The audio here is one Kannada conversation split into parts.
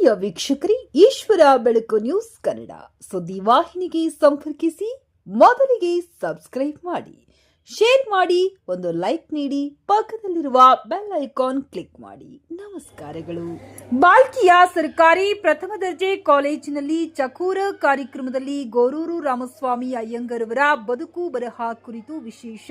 ಆತ್ಮೀಯ ವೀಕ್ಷಕರೇ, ಈಶ್ವರ ಬೆಳಕು ನ್ಯೂಸ್ ಕನ್ನಡ. ಸುದ್ದಿ ವಾಹಿನಿಗೆ ಸಂಪರ್ಕಿಸಿ, ಮೊದಲಿಗೆ ಸಬ್ಸ್ಕ್ರೈಬ್ ಮಾಡಿ. ಶೇರ್ ಮಾಡಿ, ಒಂದು ಲೈಕ್ ನೀಡಿ, ಪಕ್ಕದಲ್ಲಿರುವ ಬೆಲ್ ಐಕಾನ್ ಕ್ಲಿಕ್ ಮಾಡಿ. ನಮಸ್ಕಾರಗಳು. ಬಾಲ್ಕಿಯ ಸರ್ಕಾರಿ ಪ್ರಥಮ ದರ್ಜೆ ಕಾಲೇಜಿನಲ್ಲಿ ಚಕೂರ ಕಾರ್ಯಕ್ರಮದಲ್ಲಿ ಗೋರೂರು ರಾಮಸ್ವಾಮಿ ಅಯ್ಯಂಗರವರ ಬದುಕು ಬರಹ ಕುರಿತು ವಿಶೇಷ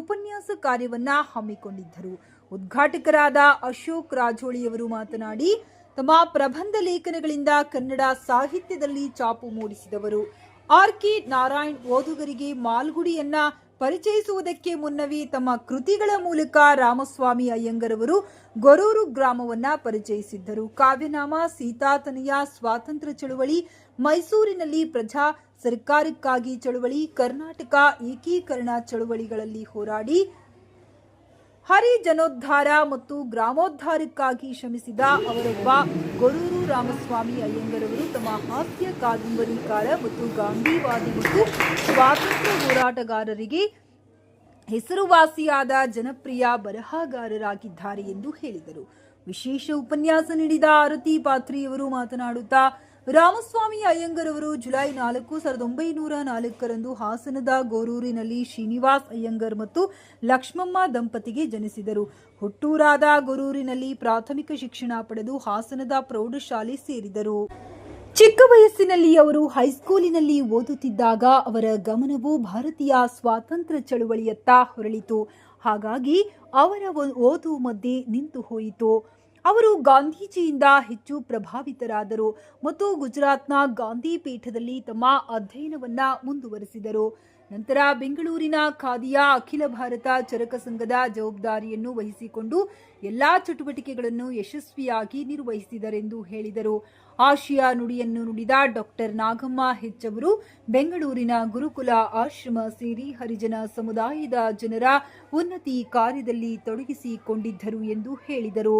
ಉಪನ್ಯಾಸ ಕಾರ್ಯವನ್ನ ಹಮ್ಮಿಕೊಂಡಿದ್ದರು. ಉದ್ಘಾಟಕರಾದ ಅಶೋಕ್ ರಾಜೋಳಿಯವರು ಮಾತನಾಡಿ ತಮ್ಮ ಪ್ರಬಂಧ ಲೇಖನಗಳಿಂದ ಕನ್ನಡ ಸಾಹಿತ್ಯದಲ್ಲಿ ಚಾಪು ಮೂಡಿಸಿದವರು. ಆರ್ ಕೆ ನಾರಾಯಣ್ ಓದುಗರಿಗೆ ಮಾಲ್ಗುಡಿಯನ್ನ ಪರಿಚಯಿಸುವುದಕ್ಕೆ ಮುನ್ನವೇ ತಮ್ಮ ಕೃತಿಗಳ ಮೂಲಕ ರಾಮಸ್ವಾಮಿ ಅಯ್ಯಂಗರವರು ಗೊರೂರು ಗ್ರಾಮವನ್ನ ಪರಿಚಯಿಸಿದ್ದರು. ಕಾವ್ಯನಾಮ, ಸೀತಾತನೆಯ, ಸ್ವಾತಂತ್ರ್ಯ ಚಳುವಳಿ, ಮೈಸೂರಿನಲ್ಲಿ ಪ್ರಜಾ ಸರ್ಕಾರಕ್ಕಾಗಿ ಚಳುವಳಿ, ಕರ್ನಾಟಕ ಏಕೀಕರಣ ಚಳುವಳಿಗಳಲ್ಲಿ ಹೋರಾಡಿ ಹರಿಜನೋದ್ಧಾರ ಮತ್ತು ಗ್ರಾಮೋದ್ಧಾರಕ್ಕಾಗಿ ಶ್ರಮಿಸಿದ ಅವರೊಬ್ಬ ಗೊರೂರು ರಾಮಸ್ವಾಮಿ ಅಯ್ಯಂಗರವರು ತಮ್ಮ ಹಾಸ್ಯ ಕಾದಂಬರಿಕಾರ ಮತ್ತು ಗಾಂಧಿವಾದಿ ಮತ್ತು ಸ್ವಾತಂತ್ರ್ಯ ಹೋರಾಟಗಾರರಿಗೆ ಹೆಸರುವಾಸಿಯಾದ ಜನಪ್ರಿಯ ಬರಹಗಾರರಾಗಿದ್ದಾರೆ ಎಂದು ಹೇಳಿದರು. ವಿಶೇಷ ಉಪನ್ಯಾಸ ನೀಡಿದ ಆರತಿ ಪಾತ್ರಿಯವರು ಮಾತನಾಡುತ್ತಾ ರಾಮಸ್ವಾಮಿ ಅಯ್ಯಂಗರ್ ಅವರು ಜುಲೈ ನಾಲ್ಕು, ಸಾವಿರದ ಒಂಬೈನೂರ ನಾಲ್ಕರಂದು ಹಾಸನದ ಗೋರೂರಿನಲ್ಲಿ ಶ್ರೀನಿವಾಸ್ ಅಯ್ಯಂಗರ್ ಮತ್ತು ಲಕ್ಷ್ಮಮ್ಮ ದಂಪತಿಗೆ ಜನಿಸಿದರು. ಹುಟ್ಟೂರಾದ ಗೊರೂರಿನಲ್ಲಿ ಪ್ರಾಥಮಿಕ ಶಿಕ್ಷಣ ಪಡೆದು ಹಾಸನದ ಪ್ರೌಢಶಾಲೆ ಸೇರಿದರು. ಚಿಕ್ಕ ವಯಸ್ಸಿನಲ್ಲಿ ಅವರು ಹೈಸ್ಕೂಲಿನಲ್ಲಿ ಓದುತ್ತಿದ್ದಾಗ ಅವರ ಗಮನವು ಭಾರತೀಯ ಸ್ವಾತಂತ್ರ್ಯ ಚಳುವಳಿಯತ್ತ ಹೊರಳಿತು. ಹಾಗಾಗಿ ಅವರ ಓದು ಮಧ್ಯೆ ನಿಂತು ಹೋಯಿತು. ಅವರು ಗಾಂಧೀಜಿಯಿಂದ ಹೆಚ್ಚು ಪ್ರಭಾವಿತರಾದರು ಮತ್ತು ಗುಜರಾತ್ನ ಗಾಂಧಿ ಪೀಠದಲ್ಲಿ ತಮ್ಮ ಅಧ್ಯಯನವನ್ನ ಮುಂದುವರೆಸಿದರು. ನಂತರ ಬೆಂಗಳೂರಿನ ಖಾದಿಯ ಅಖಿಲ ಭಾರತ ಚರಕ ಸಂಘದ ಜವಾಬ್ದಾರಿಯನ್ನು ವಹಿಸಿಕೊಂಡು ಎಲ್ಲಾ ಚಟುವಟಿಕೆಗಳನ್ನು ಯಶಸ್ವಿಯಾಗಿ ನಿರ್ವಹಿಸಿದರೆಂದು ಹೇಳಿದರು. ಆಶಿಯಾ ನುಡಿಯನ್ನು ನುಡಿದ ಡಾಕ್ಟರ್ ನಾಗಮ್ಮ ಹೆಚ್ ಅವರು, ಬೆಂಗಳೂರಿನ ಗುರುಕುಲ ಆಶ್ರಮ ಸೇರಿ ಹರಿಜನ ಸಮುದಾಯದ ಜನರ ಉನ್ನತಿ ಕಾರ್ಯದಲ್ಲಿ ತೊಡಗಿಸಿಕೊಂಡಿದ್ದರು ಎಂದು ಹೇಳಿದರು.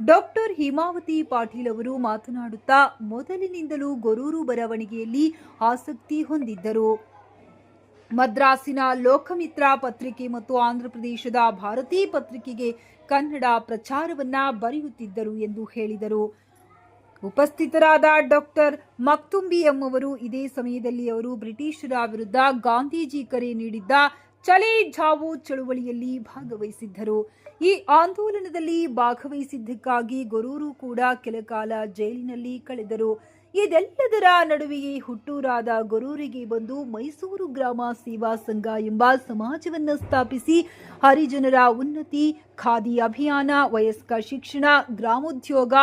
ಡಾಕ್ಟರ್ ಹಿಮಾವತಿ ಪಾಟೀಲ್ ಅವರು ಮಾತನಾಡುತ್ತಾ ಮೊದಲಿನಿಂದಲೂ ಗೊರೂರು ಬರವಣಿಗೆಯಲ್ಲಿ ಆಸಕ್ತಿ ಹೊಂದಿದ್ದರು. ಮದ್ರಾಸಿನ ಲೋಕಮಿತ್ರ ಪತ್ರಿಕೆ ಮತ್ತು ಆಂಧ್ರಪ್ರದೇಶದ ಭಾರತೀ ಪತ್ರಿಕೆಗೆ ಕನ್ನಡ ಪ್ರಚಾರವನ್ನ ಬರೆಯುತ್ತಿದ್ದರು ಎಂದು ಹೇಳಿದರು. ಉಪಸ್ಥಿತರಾದ ಡಾಕ್ಟರ್ ಮಕ್ತುಂಬಿ ಎಂಬವರು ಇದೇ ಸಮಯದಲ್ಲಿ ಅವರು ಬ್ರಿಟಿಷರ ವಿರುದ್ಧ ಗಾಂಧೀಜಿ ಕರೆ ನೀಡಿದ್ದ ಚಲೇ ಜಾವು ಚಳುವಳಿಯಲ್ಲಿ ಭಾಗವಹಿಸಿದ್ದರು. ಈ ಆಂದೋಲನದಲ್ಲಿ ಭಾಗವಹಿಸಿದ್ದಕ್ಕಾಗಿ ಗೊರೂರು ಕೂಡ ಕೆಲಕಾಲ ಜೈಲಿನಲ್ಲಿ ಕಳೆದರು. ಇದೆಲ್ಲದರ ನಡುವೆಯೇ ಹುಟ್ಟೂರಾದ ಗೊರೂರಿಗೆ ಬಂದು ಮೈಸೂರು ಗ್ರಾಮ ಸೇವಾ ಸಂಘ ಎಂಬ ಸಮಾಜವನ್ನು ಸ್ಥಾಪಿಸಿ ಹರಿಜನರ ಉನ್ನತಿ, ಖಾದಿ ಅಭಿಯಾನ, ವಯಸ್ಕ ಶಿಕ್ಷಣ, ಗ್ರಾಮೋದ್ಯೋಗ,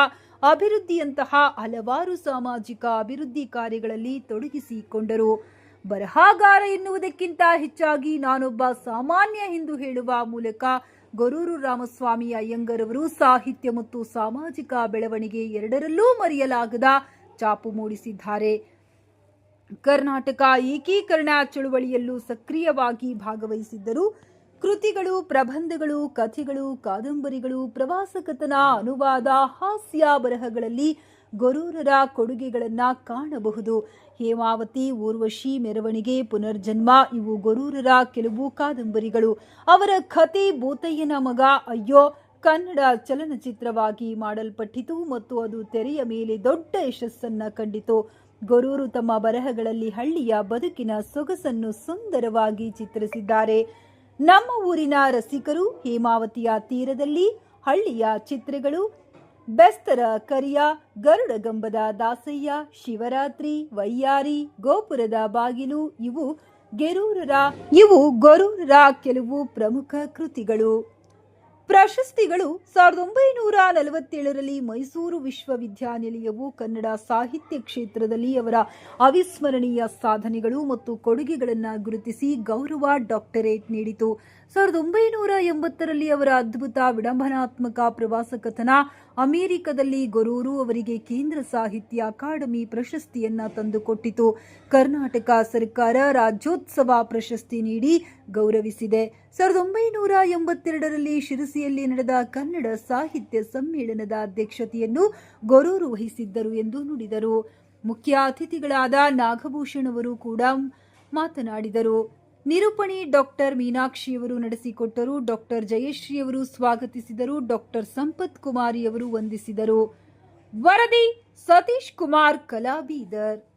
ಅಭಿವೃದ್ಧಿಯಂತಹ ಹಲವಾರು ಸಾಮಾಜಿಕ ಅಭಿವೃದ್ಧಿ ಕಾರ್ಯಗಳಲ್ಲಿ ತೊಡಗಿಸಿಕೊಂಡರು. ಬರಹಗಾರ ಎನ್ನುವುದಕ್ಕಿಂತ ಹೆಚ್ಚಾಗಿ ನಾನೊಬ್ಬ ಸಾಮಾನ್ಯ ಎಂದು ಹೇಳುವ ಮೂಲಕ ಗೊರೂರು ರಾಮಸ್ವಾಮಿ ಅಯ್ಯಂಗರವರು ಸಾಹಿತ್ಯ ಮತ್ತು ಸಾಮಾಜಿಕ ಬೆಳವಣಿಗೆ ಎರಡರಲ್ಲೂ ಮರೆಯಲಾಗದ ಚಾಪು ಮೂಡಿಸಿದ್ದಾರೆ. ಕರ್ನಾಟಕ ಏಕೀಕರಣ ಚಳುವಳಿಯಲ್ಲೂ ಸಕ್ರಿಯವಾಗಿ ಭಾಗವಹಿಸಿದ್ದರು. ಕೃತಿಗಳು, ಪ್ರಬಂಧಗಳು, ಕಥೆಗಳು, ಕಾದಂಬರಿಗಳು ಪ್ರವಾಸ ಕಥನ ಅನುವಾದ, ಹಾಸ್ಯ ಬರಹಗಳಲ್ಲಿ ಗೊರೂರರ ಕೊಡುಗೆಗಳನ್ನು ಕಾಣಬಹುದು. ಹೇಮಾವತಿ, ಊರ್ವಶಿ, ಮೆರವಣಿಗೆ, ಪುನರ್ಜನ್ಮ, ಇವು ಗೊರೂರರ ಕೆಲವು ಕಾದಂಬರಿಗಳು. ಅವರ ಕತೆ ಭೂತಯ್ಯನ ಮಗ, ಅಯ್ಯೋ, ಕನ್ನಡ ಚಲನಚಿತ್ರವಾಗಿ ಮಾಡಲ್ಪಟ್ಟಿತು ಮತ್ತು ಅದು ತೆರೆಯ ಮೇಲೆ ದೊಡ್ಡ ಯಶಸ್ಸನ್ನ ಕಂಡಿತು. ಗೊರೂರು ತಮ್ಮ ಬರಹಗಳಲ್ಲಿ ಹಳ್ಳಿಯ ಬದುಕಿನ ಸೊಗಸನ್ನು ಸುಂದರವಾಗಿ ಚಿತ್ರಿಸಿದ್ದಾರೆ. ನಮ್ಮ ಊರಿನ ರಸಿಕರು ಹೇಮಾವತಿಯ ತೀರದಲ್ಲಿ ಹಳ್ಳಿಯ ಚಿತ್ರಗಳು ಬೆಸ್ತರ ಕರಿಯ ಗರುಡಗಂಬದ ದಾಸಯ್ಯ, ಶಿವರಾತ್ರಿ, ವೈಯಾರಿ, ಗೋಪುರದ ಬಾಗಿಲು, ಇವು ಗೆರೂರರ, ಇವು ಗೊರೂರರ ಕೆಲವು ಪ್ರಮುಖ ಕೃತಿಗಳು. ಪ್ರಶಸ್ತಿಗಳು ಸಾವಿರದ ಒಂಬೈನೂರ ನಲವತ್ತೇಳರಲ್ಲಿ ಮೈಸೂರು ವಿಶ್ವವಿದ್ಯಾನಿಲಯವು ಕನ್ನಡ ಸಾಹಿತ್ಯ ಕ್ಷೇತ್ರದಲ್ಲಿ ಅವರ ಅವಿಸ್ಮರಣೀಯ ಸಾಧನೆಗಳು ಮತ್ತು ಕೊಡುಗೆಗಳನ್ನು ಗುರುತಿಸಿ ಗೌರವ ಡಾಕ್ಟರೇಟ್ ನೀಡಿತು. ಸಾವಿರದ ಒಂಬೈನೂರ ಎಂಬತ್ತರಲ್ಲಿ ಅವರ ಅದ್ಭುತ ವಿಡಂಬನಾತ್ಮಕ ಪ್ರವಾಸ ಕಥನ ಅಮೆರಿಕದಲ್ಲಿ ಗೊರೂರು ಅವರಿಗೆ ಕೇಂದ್ರ ಸಾಹಿತ್ಯ ಅಕಾಡೆಮಿ ಪ್ರಶಸ್ತಿಯನ್ನ ತಂದುಕೊಟ್ಟಿತು. ಕರ್ನಾಟಕ ಸರ್ಕಾರ ರಾಜ್ಯೋತ್ಸವ ಪ್ರಶಸ್ತಿ ನೀಡಿ ಗೌರವಿಸಿದೆ. ಸಾವಿರದ ಒಂಬೈನೂರ ಎಂಬತ್ತೆರಡರಲ್ಲಿ ಶಿರಸಿಯಲ್ಲಿ ನಡೆದ ಕನ್ನಡ ಸಾಹಿತ್ಯ ಸಮ್ಮೇಳನದ ಅಧ್ಯಕ್ಷತೆಯನ್ನು ಗೊರೂರು ವಹಿಸಿದ್ದರು ಎಂದು ನುಡಿದರು. ಮುಖ್ಯ ಅತಿಥಿಗಳಾದ ನಾಗಭೂಷಣ್ ಅವರು ಕೂಡ ಮಾತನಾಡಿದರು. ನಿರೂಪಣಿ ಡಾಕ್ಟರ್ ಮೀನಾಕ್ಷಿಯವರು ನಡೆಸಿಕೊಟ್ಟರು. ಡಾಕ್ಟರ್ ಜಯಶ್ರೀಯವರು ಸ್ವಾಗತಿಸಿದರು. ಡಾಕ್ಟರ್ ಸಂಪತ್ ಕುಮಾರಿ ಅವರು ವಂದಿಸಿದರು. ವರದಿ ಸತೀಶ್ ಕುಮಾರ್ ಕಲಾಬೀದರ್.